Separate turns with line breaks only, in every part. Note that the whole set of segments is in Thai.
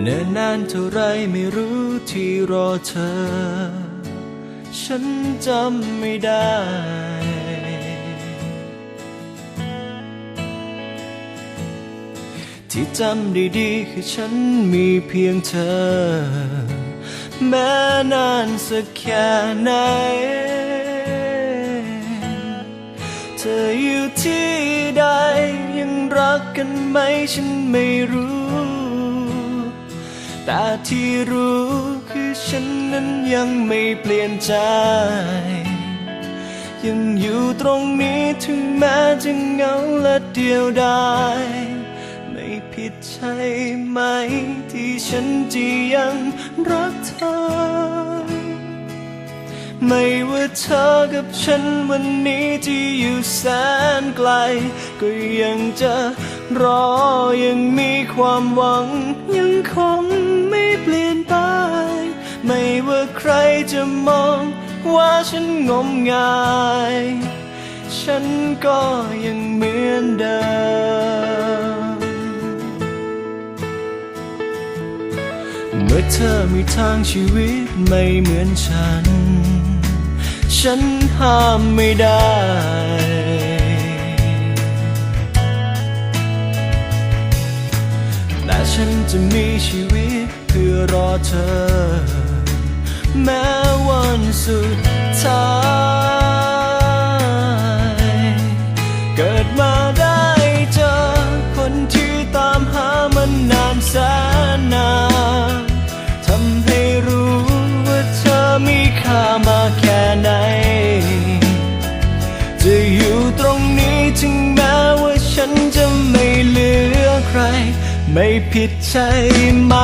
เนิ่นนานเท่าไรไม่รู้ที่รอเธอ ฉันจำไม่ได้ ที่จำได้ดีคือฉันมีเพียงเธอ แม้นานสักแค่ไหน เธออยู่ที่ใดยังรักกันไหมฉันไม่รู้ แต่ที่รู้คือฉันนั้นยังไม่เปลี่ยนใจ ยังอยู่ตรงนี้ถึงแม้จะเหงาและเดียวดายไม่ผิดใช่ไหม ที่ฉันจะยังรักเธอ ไม่ว่าเธอกับฉันวันนี้ที่อยู่แสน ไกล ก็ยังจะรอยังมีความหวัง ยังคงไม่เปลี่ยนไป ไม่ว่าใครจะมองว่าฉันงมงาย ฉันก็ยังเหมือนเดิม เมื่อเธอมีทางชีวิตไม่เหมือนฉัน ฉันห้ามไม่ได้ จะมีชีวิตเพื่อรอเธอ แม้วันสุดท้าย เกิดมา ไม่ผิดใช่ไหม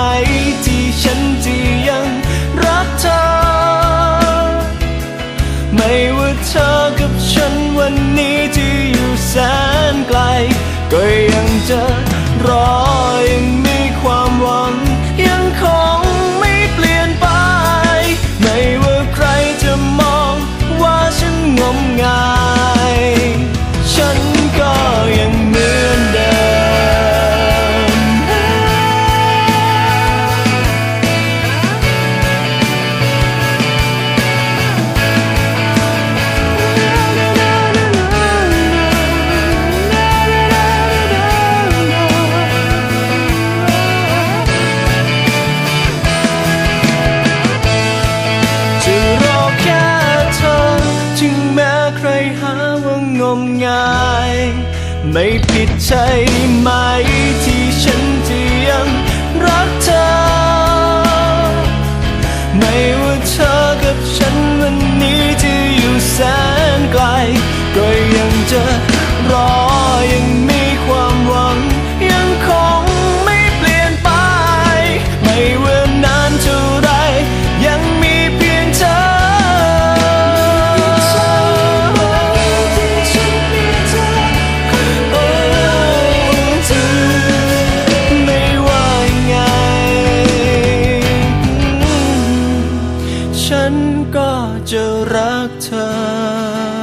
ที่ฉันจะ ไม่ผิดใช่ไหมที่ฉันจะยังรักเธอ นก็จะรักเธอ